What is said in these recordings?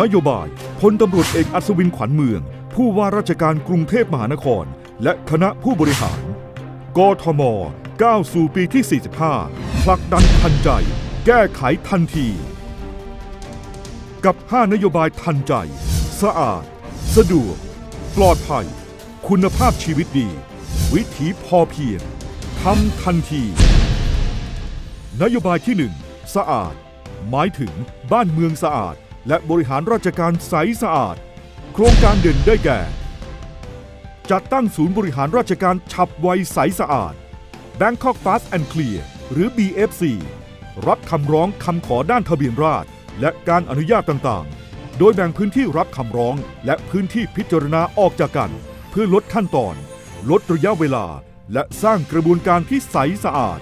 นโยบายพลตำรวจเอกอัศวินขวัญเมือง ผู้ว่าราชการกรุงเทพมหานคร และคณะผู้บริหาร กทมก้าวสู่ปีที่ 45 ผลักดันทันใจ แก้ไขทันที กับ 5 นโยบายทันใจ สะอาด สะดวก ปลอดภัย คุณภาพชีวิตดี วิถีพอเพียงทำทันที นโยบายที่ 1 สะอาด หมายถึงบ้านเมืองสะอาด และบริหารราชการใสสะอาด โครงการเด่นได้แก่ จัดตั้งศูนย์บริหารราชการฉับไวใสสะอาด Bangkok Fast and Clear หรือ BFC รับคำร้องคำขอด้านทะเบียนราษฎรและการอนุญาตต่างๆ โดยแบ่งพื้นที่รับคำร้องและพื้นที่พิจารณาออกจากกัน เพื่อลดขั้นตอน ลดระยะเวลา และสร้างกระบวนการที่ใสสะอาด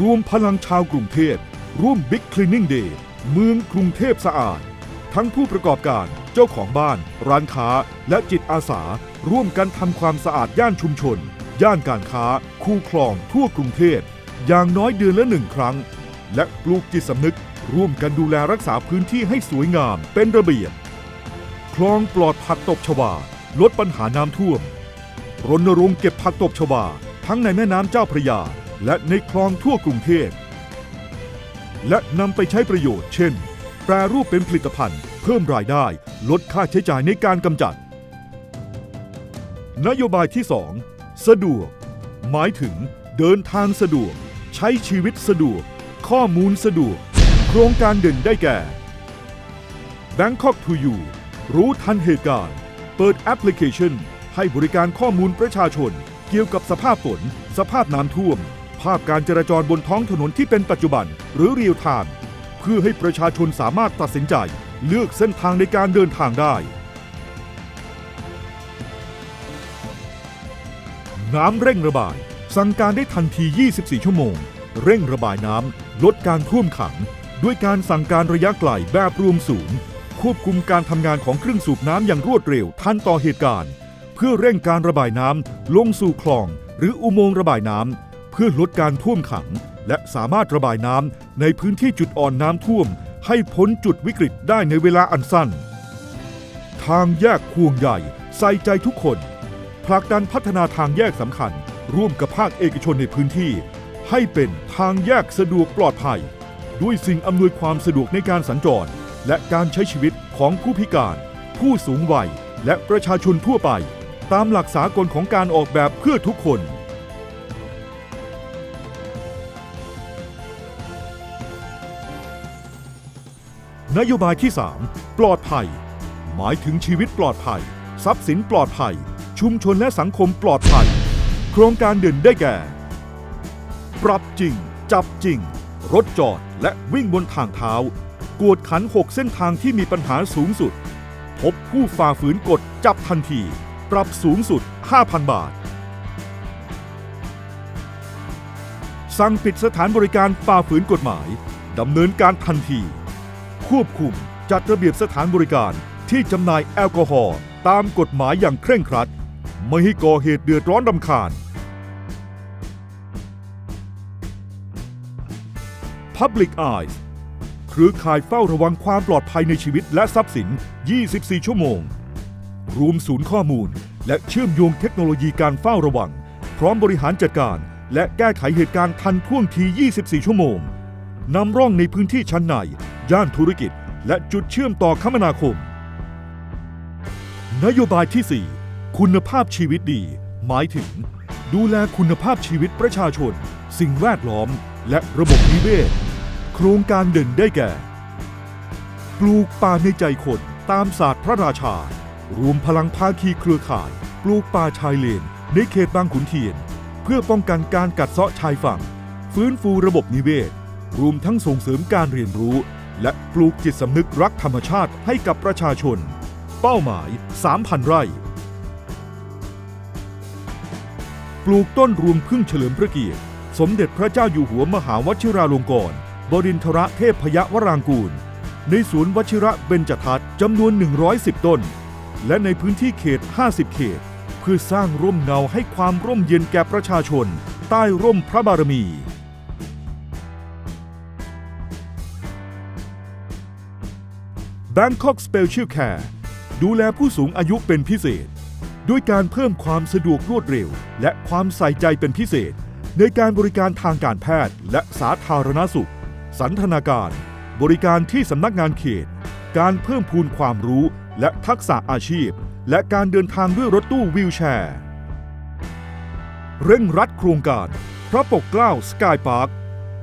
รวมพลังชาวกรุงเทพร่วม Big Cleaning Day เเมืองกรุงเทพสะอาด ทั้งผู้ประกอบการเจ้าของบ้าน ร้านค้า และจิตอาสา ร่วมกันทำความสะอาดย่านชุมชน ย่านการค้า คูคลองทั่วกรุงเทพอย่างน้อยเดือนละหนึ่งครั้ง และปลูกจิตสำนึก ร่วมกันดูแลรักษาพื้นที่ให้สวยงามเป็นระเบียบคลองปลอดผักตบชวา ลดปัญหาน้ำท่วมรณรงค์เก็บผักตบชวา ทั้งในแม่น้ำเจ้าพระยา และในคลองทั่วกรุงเทพ และนำไปใช้ประโยชน์ เช่น แปรรูปเป็นผลิตภัณฑ์ เพิ่มรายได้ ลดค่าใช้จ่ายในการกำจัด นโยบายที่ 2 สะดวก หมายถึงเดินทางสะดวก ใช้ชีวิตสะดวก ข้อมูลสะดวก โครงการเด่นได้แก่ Bangkok to You รู้ทันเหตุการณ์ เปิดแอปพลิเคชัน ให้บริการข้อมูลประชาชน เกี่ยวกับสภาพฝน สภาพน้ำท่วม ภาพการจราจรบนท้องถนนที่เป็นปัจจุบัน หรือเรียลไทม์เพื่อให้ประชาชนสามารถตัดสินใจ เลือกเส้นทางในการเดินทางได้ น้ำเร่งระบาย สั่งการได้ทันที 24 ชั่วโมง เร่งระบายน้ำลดการท่วมขัง ด้วยการสั่งการระยะไกลแบบรวมศูนย์ ควบคุมการทำงานของเครื่องสูบน้ำอย่างรวดเร็วทันต่อเหตุการณ์ เพื่อเร่งการระบายน้ำลงสู่คลอง หรืออุโมงค์ระบายน้ำ พื่อลดการท่วมขัง และสามารถระบายน้ำในพื้นที่จุดอ่อนน้ำท่วม ให้พ้นจุดวิกฤตได้ในเวลาอันสั้น ทางแยกห่วงใหญ่ ใส่ใจทุกคนผลักดันพัฒนาทางแยกสำคัญ ร่วมกับภาคเอกชนในพื้นที่ ให้เป็นทางแยกสะดวกปลอดภัย ด้วยสิ่งอำนวยความสะดวกในการสัญจร และการใช้ชีวิตของผู้พิการ ผู้สูงวัย และประชาชนทั่วไป ตามหลักสากลของการออกแบบเพื่อทุกคน นโยบายที่ 3 ปลอดภัย หมายถึงชีวิตปลอดภัย ทรัพย์สินปลอดภัย ชุมชนและสังคมปลอดภัย โครงการเด่นได้แก่ ปรับจริง จับจริง รถจอดและวิ่งบนทางเท้ากวดขัน 6 เส้นทางที่มีปัญหาสูงสุด พบผู้ฝ่าฝืนกฎจับทันที ปรับสูงสุด 5,000 บาท สั่งปิดสถานบริการฝ่าฝืนกฎหมาย ดำเนินการทันที ควบคุม จัดระเบียบสถานบริการที่จำหน่ายแอลกอฮอล์ตามกฎหมายอย่างเคร่งครัด ไม่ให้ก่อเหตุเดือดร้อนรำคาญ Public Eyes เครือข่ายเฝ้าระวังความปลอดภัยในชีวิตและทรัพย์สิน 24 ชั่วโมง รวมศูนย์ข้อมูล และเชื่อมโยงเทคโนโลยีการเฝ้าระวัง พร้อมบริหารจัดการ และแก้ไขเหตุการณ์ทันท่วงที 24 ชั่วโมง นำร่องในพื้นที่ชั้นใน ย่านธุรกิจ และจุดเชื่อมต่อคมนาคม นโยบายที่ 4 คุณภาพชีวิตดี หมายถึง ดูแลคุณภาพชีวิตประชาชน สิ่งแวดล้อม และระบบนิเวศ โครงการเด่นได้แก่ ปลูกป่าในใจคนตามศาสตร์พระราชา รวมพลังภาคีเครือข่าย ปลูกป่าชายเลน ในเขตบางขุนเทียน เพื่อป้องกันการกัดเซาะชายฝั่ง ฟื้นฟูระบบนิเวศ รวมทั้งส่งเสริมการเรียนรู้ และปลูกจิตสำนึกรักธรรมชาติให้กับประชาชน เป้าหมาย 3,000 ไร่ ปลูกต้นรวงพึ่งเฉลิมพระเกียรติ สมเด็จพระเจ้าอยู่หัวมหาวชิราลงกรณ์บรินทรเทพพยวรางกูล ในสวนวชิระเบญจทัศน์จำนวน 110 ต้น และในพื้นที่เขต 50 เขต เพื่อสร้างร่มเงาให้ความร่มเย็นแก่ประชาชน ใต้ร่มพระบารมี Bangkok Special Care ดูแลผู้สูงอายุเป็นพิเศษ ด้วยการเพิ่มความสะดวกรวดเร็ว และความใส่ใจเป็นพิเศษ ในการบริการทางการแพทย์และสาธารณสุข สันทนาการ บริการที่สำนักงานเขต การเพิ่มพูนความรู้และทักษะอาชีพ และการเดินทางด้วยรถตู้วีลแชร์ เร่งรัดโครงการ พระปกเกล้าสกายพาร์ค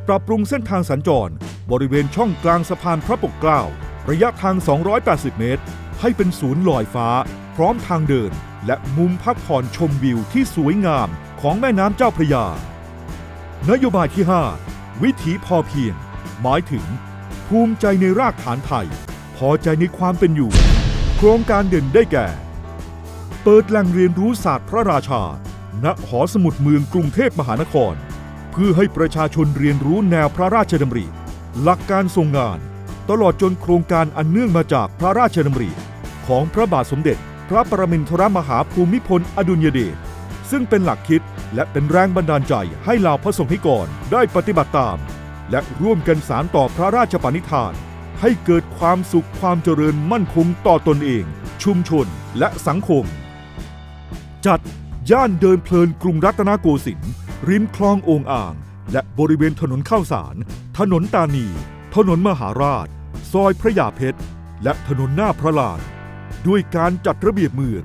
ปรับปรุงเส้นทางสัญจร บริเวณช่องกลางสะพานพระปกเกล้า ระยะทาง 280 เมตร ให้เป็นศูนย์ลอยฟ้า พร้อมทางเดิน และมุมพักผ่อนชมวิวที่สวยงามของแม่น้ำเจ้าพระยา นโยบายที่ 5 วิถีพอเพียง หมายถึง ภูมิใจในรากฐานไทย พอใจในความเป็นอยู่ โครงการเด่นได้แก่ เปิดแหล่งเรียนรู้ศาสตร์พระราชา ณ หอสมุดเมืองกรุงเทพมหานคร เพื่อให้ประชาชนเรียนรู้แนวพระราชดำริ หลักการทรงงาน ตลอดจนโครงการอันเนื่องมาจากพระราชดำริ ของพระบาทสมเด็จ พระประมินทรมหาภูมิพลอดุลยเดชซึ่งเป็นหลักคิดและเป็นแรงบันดาลใจให้เหล่าพระสงฆ์นิกรได้ปฏิบัติตาม และร่วมกันสารต่อพระราชปณิธาน ให้เกิดความสุขความเจริญมั่นคงต่อตนเอง ชุมชนและสังคม จัดย่านเดินเพลินกรุงรัตนโกสินทร์ริมคลองโองอ่าง และบริเวณถนนข้าวสาร ถนนตานี ถนนมหาราช อยพระยาเพชร และถนนหน้าพระลาน ด้วยการจัดระเบียบเมือง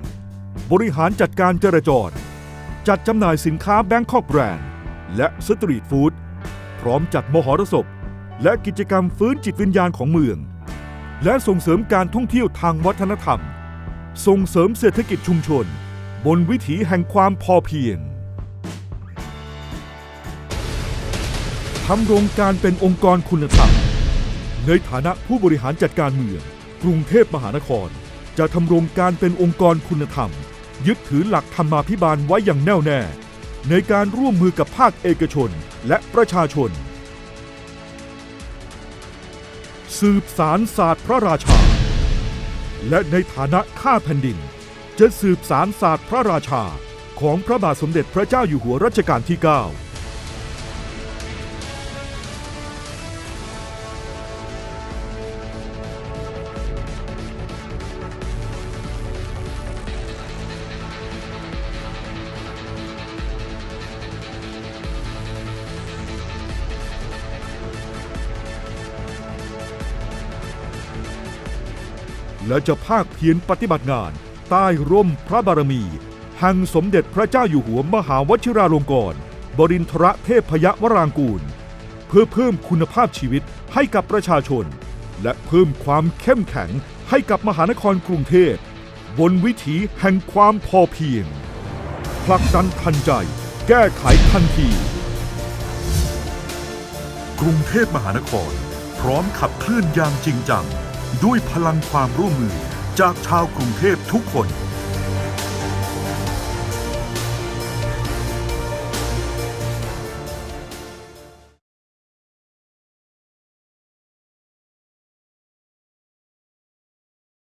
บริหารจัดการจราจร จัดจำหน่ายสินค้าแบงคอกแบรนด์ และสตรีทฟู้ดพร้อมจัดมหรสพ และกิจกรรมฟื้นจิตวิญญาณของเมือง และส่งเสริมการท่องเที่ยวทางวัฒนธรรม ส่งเสริมเศรษฐกิจชุมชน บนวิถีแห่งความพอเพียงทำโรงการเป็นองค์กรคุณธรรม ในฐานะผู้บริหารจัดการเมือง กรุงเทพมหานคร จะทำรงการเป็นองค์กรคุณธรรม ยึดถือหลักธรรมาภิบาลไว้อย่างแน่วแน่ ในการร่วมมือกับภาคเอกชนและประชาชน สืบสารศาสตร์พระราชา และในฐานะข้าแผ่นดิน จะสืบสารศาสตร์พระราชา ของพระบาทสมเด็จพระเจ้าอยู่หัวรัชกาลที่ 9 และจะภาคเพียรปฏิบัติงาน ใต้ร่มพระบารมีแห่งสมเด็จพระเจ้าอยู่หัวมหาวชิราลงกรณบรินทรเทพยวรางกูล เพื่อเพิ่มคุณภาพชีวิตให้กับประชาชน และเพิ่มความเข้มแข็งให้กับมหานครกรุงเทพบนวิถีแห่งความพอเพียงผลักดันทันใจ แก้ไขทันที กรุงเทพมหานคร พร้อมขับเคลื่อนอย่างจริงจัง ด้วยพลังความร่วมมือจากชาวกรุงเทพทุกคน